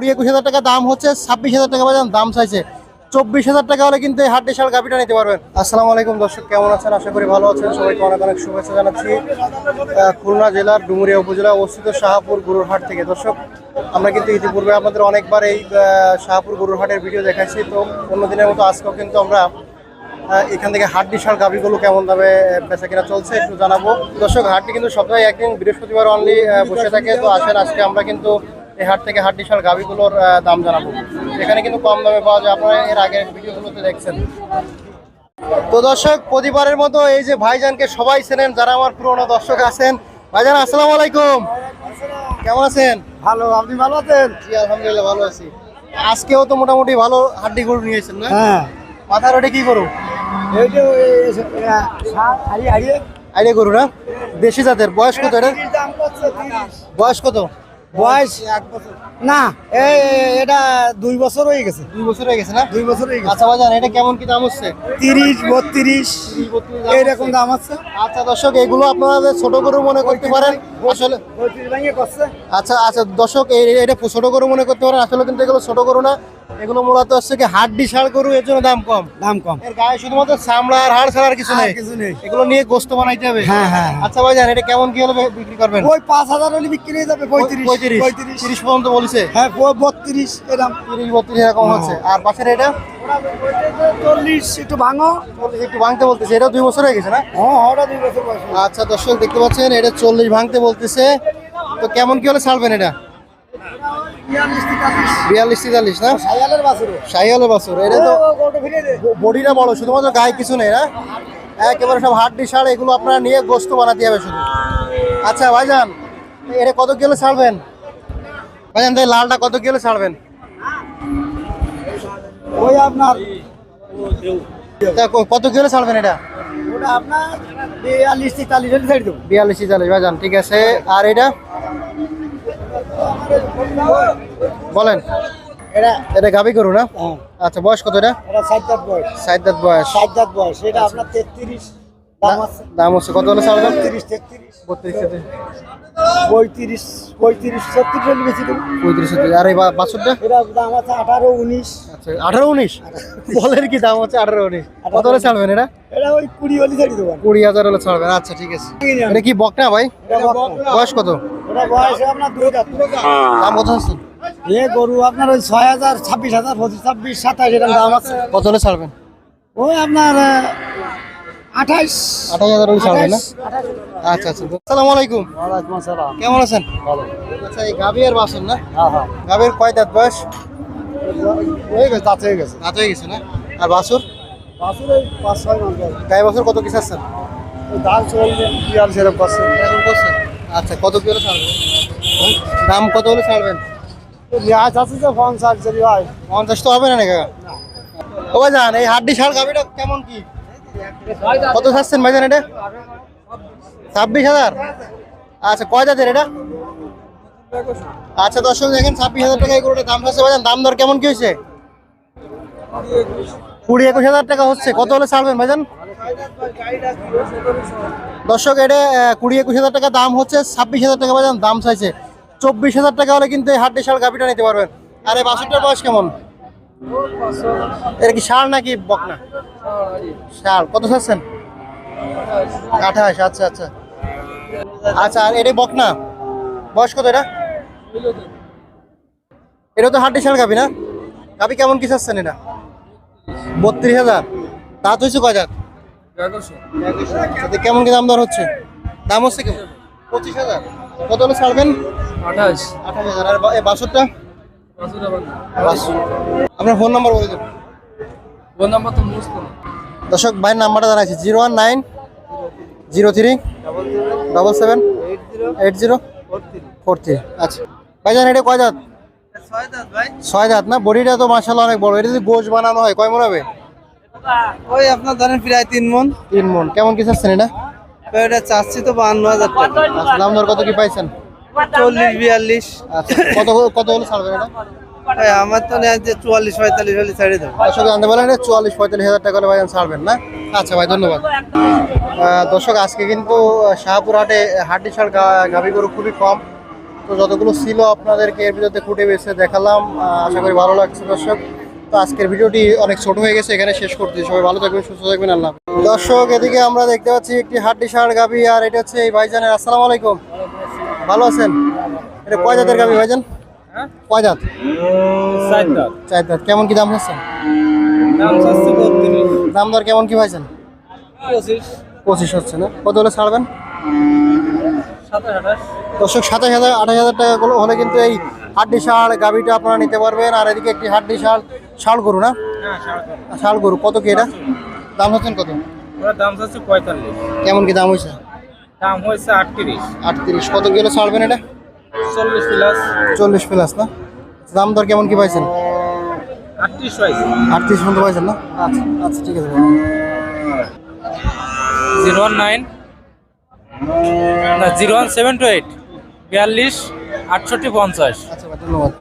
কুড়ি একুশ হাজার টাকা দাম হচ্ছে, ছাব্বিশ হাজার টাকা বাজান দাম চাইছে। চব্বিশ হাজার টাকা হলে কিন্তু এই হাট বিশাল গাভিটা নিতে পারবেন। আসসালামু আলাইকুম দর্শক, কেমন আছেন? আশা করি ভালো আছেন। সবাইকে অনেক অনেক শুভেচ্ছা জানাচ্ছি। খুলনা জেলার ডুমুরিয়া উপজেলা অবস্থিত শাহাপুর গরুর হাট থেকে। দর্শক, আমরা কিন্তু ইতিপূর্বে আপনাদের অনেকবার এই শাহাপুর গরুর হাটের ভিডিও দেখাইছি। তো অন্য দিনের মতো আজকেও কিন্তু আমরা এখান থেকে হাট বিশাল গাভিগুলো কেমন দামে বেচা কিনা চলছে একটু জানাব। দর্শক, হাটটি কিন্তু সপ্তাহে একদিন বৃহস্পতিবার অনলি বসে থাকে। তো আসেন, আজকে আমরা কিন্তু এই হাট থেকে হাট বিশাল গাভিগুলোর দাম জানাব। এখানে কিন্তু কম দামে পাওয়া যায় আপনারা এর আগের ভিডিওগুলোতে দেখছেন। তো দর্শক প্রতিবারের মতো এই যে ভাইজানকে সবাই চেনেন যারা আমার পুরনো দর্শক আছেন। ভাইজান আসসালামু আলাইকুম। কেমন আছেন? ভালো আপনি ভালো আছেন? জি আলহামদুলিল্লাহ ভালো আছি। আজকেও তো মোটামুটি ভালো হাড্ডি গরু নিয়েছেন না? হ্যাঁ। মাথার ওটা কি হারিয়ে আইডিয়া গরু না? দেশি জাতের। বয়স কত এটা? বয়স কত? বয়স এক বছর। না এই এটা দুই বছর হয়ে গেছে। দুই বছর হয়ে গেছে না? দুই বছর হয়ে গেছে। আচ্ছা বাজান এটা কেমন কি দাম হচ্ছে? তিরিশ বত্রিশ এইরকম দাম আছে আচ্ছা দর্শক এগুলো আপনারা ছোট গরু মনে করতে পারেন। আসলে আচ্ছা আচ্ছা দর্শক এটা ছোট গরু মনে করতে পারেন। আসলে কিন্তু এগুলো ছোট গরু না। এগুলো মূলত হচ্ছে কি হাড্ডি শাল গরু এর জন্য দাম কম। দাম কম। এর গায়ে শুধুমাত্র চামড়া আর হাড় ছাড়া আর কিছু নেই। কিছু নেই। এগুলো নিয়ে গোস্ত বানাইতে হবে। হ্যাঁ, হ্যাঁ, আচ্ছা ভাই ভাইজান এটা কেমন কি হলে বিক্রি করবেন? ওই পাঁচ হাজার হলে বিক্রি হয়ে যাবে পঁয়ত্রিশ। পঁয়ত্রিশ। তিরিশ পর্যন্ত বলছে। হ্যাঁ বত্রিশ এরকম। তিরিশ বত্রিশ এরকম হ্যাঁ। হচ্ছে। আর পাশের এটা? চল্লিশ একটু ভাঙো। একটু ভাঙতে বলতেছে। এটা দুই বছর হয়ে গেছে না? হ্যাঁ দুই বছর আচ্ছা দর্শক দেখতে পাচ্ছেন এটা চল্লিশ ভাঙতে বলতেছে। তো কেমন কি হলে ছাড়বেন এটা? বিয়াল্লিশ, তেতাল্লিশ। তেতাল্লিশ না? সাইয়ালের বছর। এটা তো। বডিটা বড় শুধুমাত্র গায়ে কিছু নেই না? একেবারে সব হাড্ডি সার এগুলো আপনারা নিয়ে গোস্ত বানাতে হবে শুধু। আচ্ছা ভাইজান এটা কত কিলো ছাড়বেন? ভাইজান তাই লালটা কত কিলো ছাড়বেন? ওই আপনার কত কিলো ছাড়বেন এটা? বিয়াল্লিশ তেতাল্লিশ বিয়াল্লিশ চালিশ ভাইজান ঠিক আছে। আর এটা? বলেন। এটা এটা গাবি করু না? হ্যাঁ। আচ্ছা বয়স কত এটা? এটা ষাট দাঁত বয়স। দাঁত বয়স। দাঁত বয়স। এটা আপনার তেত্রিশ দাম হচ্ছে কত হলে ছাড়বেন তেত্রিশ তেত্রিশ। বত্রিশ পঁয়ত্রিশ পঁয়ত্রিশ ছত্রিশ হলে বেশি পঁয়ত্রিশ আর এই বা- বাছুরটা? এটা দাম আছে আঠারো উনিশ। আচ্ছা আঠারো উনিশ? বলের কি দাম হচ্ছে আঠারো উনিশ? কত হলে ছাড়বেন এটা? এটা ওই কুড়ি হলে ছেড়ে কুড়ি হাজার হলে ছাড়বেন। আচ্ছা ঠিক আছে। এটা কি বকনা ভাই? বয়স কত? বয়স আপনার দুই দাঁত। দাম কত আছে এ গরু আপনার ওই ছয় হাজার ছাব্বিশ হাজার পঁচিশ ছাব্বিশ সাতাশ এরকম দাম আছে। কত হলে ছাড়বেন? ওই আপনার আঠাইশ আঠাশ। হাজার হলে ছাড়বেন না? আচ্ছা আচ্ছা। আসসালামু আলাইকুম। ওয়ালাইকুম আসসালাম। কেমন আছেন? ভালো। আচ্ছা এই গাভি আর বাসন না? হ্যাঁ হ্যাঁ। গাভির কয় দাঁত বয়স? হয়ে গেছে দাঁত হয়ে গেছে। দাঁত হয়ে গেছে না? আর বাসুর? বাছুর ওই পাঁচ ছয় মাস বয়স। গায়ে বছর কত কিছু আসছেন দাম চলবে বিয়াল্লিশ এরকম করছে। এরকম করছেন আচ্ছা কত কি হলে ছাড়বেন? দাম কত হলে ছাড়বেন? রেহাজ আছে যে পঞ্চাশ যদি হয়। পঞ্চাশ তো হবে না নাকি? ও ভাইজান এই হাড্ডি শাল গাভিটা কেমন কি? কত ছাড়ছেন ভাইজান এটা? ছাব্বিশ হাজার? আচ্ছা কয় জাতের এটা? আচ্ছা দর্শক দেখেন ছাব্বিশ হাজার টাকা এই দাম চাচ্ছে ভাইজান দাম দর কেমন কি হয়েছে? কুড়ি একুশ হাজার টাকা হচ্ছে। কত হলে ছাড়বেন ভাইজান? দর্শক, এটা কুড়ি একুশ হাজার টাকা দাম হচ্ছে, ছাব্বিশ হাজার টাকা ভাইজান দাম চাইছে। চব্বিশ হাজার টাকা হলে কিন্তু এই হাড্ডি শাল গাভিটা নিতে পারবেন। আর এই বাসুরটার বয়স কেমন? এটা কি ষাঁড় নাকি বকনা? ষাঁড়। কত চাচ্ছেন? আঠাশ আচ্ছা আচ্ছা। আচ্ছা আর এটা বকনা? বয়স কত এটা? এটা তো হাড্ডি ষাঁড় গাবি না? গাবি কেমন কি চাচ্ছেন এটা? বত্রিশ হাজার। দাঁত হয়েছে কয় কেমন কি দাম দর হচ্ছে? দাম হচ্ছে কেমন? পঁচিশ হাজার। কত হলে ছাড়বেন? আঠাশ। আঠাশ হাজার। আর এই বাসুরটা? বাসুর। আপনার ফোন নাম্বার বলে দেবেন। ফোন নাম্বার তো না দর্শক ভাইয়ের নাম্বারটা জানাচ্ছি zero one nine zero three double seven eight zero four three. আচ্ছা। ভাইজান এটা কয় দাঁত? ছয় দাঁত না? বডিটা তো মাসাল্লাহ অনেক বড়। এটা যদি গোশ বানানো হয় কয় মন হবে? ওই আপনার ধরেন প্রায় তিন মন। তিন মন। কেমন কি চাচ্ছেন এটা? এটা চাচ্ছি তো বাহান্ন হাজার টাকা। আচ্ছা দাম দর কত কি পাইছেন? চল্লিশ বিয়াল্লিশ। আচ্ছা কত কত হলে ছাড়বেন এটা? আমার তো নেয় যে চুয়াল্লিশ পঁয়তাল্লিশ হলে ছেড়ে দেবো। দর্শক জানতে চুয়াল্লিশ পঁয়তাল্লিশ হাজার টাকা হলে ছাড়বেন না? আচ্ছা ভাই ধন্যবাদ। দর্শক আজকে কিন্তু শাহপুর হাটে হাড্ডি ছাড় গাভি গরু খুবই কম। তো তো যতগুলো ছিল আপনাদেরকে এর ভিতরে খুঁটে বেছে দেখালাম। আশা করি ভালো লাগছে দর্শক। তো আজকের ভিডিওটি অনেক ছোট হয়ে গেছে এখানে শেষ করতে সবাই ভালো থাকবেন সুস্থ থাকবেন আল্লাহ। দর্শক এদিকে আমরা দেখতে পাচ্ছি একটি হাড্ডি ষাঁড় গাভি আর এটা হচ্ছে এই ভাইজানের। আসসালামু আলাইকুম। ভালো আছেন? এটা কয় জাতের গাভি ভাইজান? হ্যাঁ? কয় জাত? ষাট চার জাত। কেমন কি দাম হচ্ছে? দাম দর কেমন কি পঁচিশ। হচ্ছে না। কত হলে ছাড়বেন? সাতাশ দর্শক সাতাশ হাজার আঠাশ হাজার টাকা হলে কিন্তু এই হাড্ডি শাল গাভিটা আপনারা নিতে পারবেন। আর এদিকে একটি হাড্ডি শাল শাল গরু না? হ্যাঁ শাল গরু। কত কি এটা? দাম হচ্ছেন কত? দাম চাচ্ছে পঁয়তাল্লিশ। কেমন কি দাম হয়েছে? দাম হয়েছে আটত্রিশ। আটত্রিশ। কত কিলো ছাড়বেন এটা? চল্লিশ প্লাস। চল্লিশ প্লাস না? দাম দর কেমন কি পাইছেন? আটত্রিশ হয়েছে আটত্রিশ পর্যন্ত পাইছেন না? আচ্ছা। আচ্ছা ঠিক আছে। Zero one nine. Zero one seven two eight. বিয়াল্লিশ আটষট্টি পঞ্চাশ। আচ্ছা ধন্যবাদ।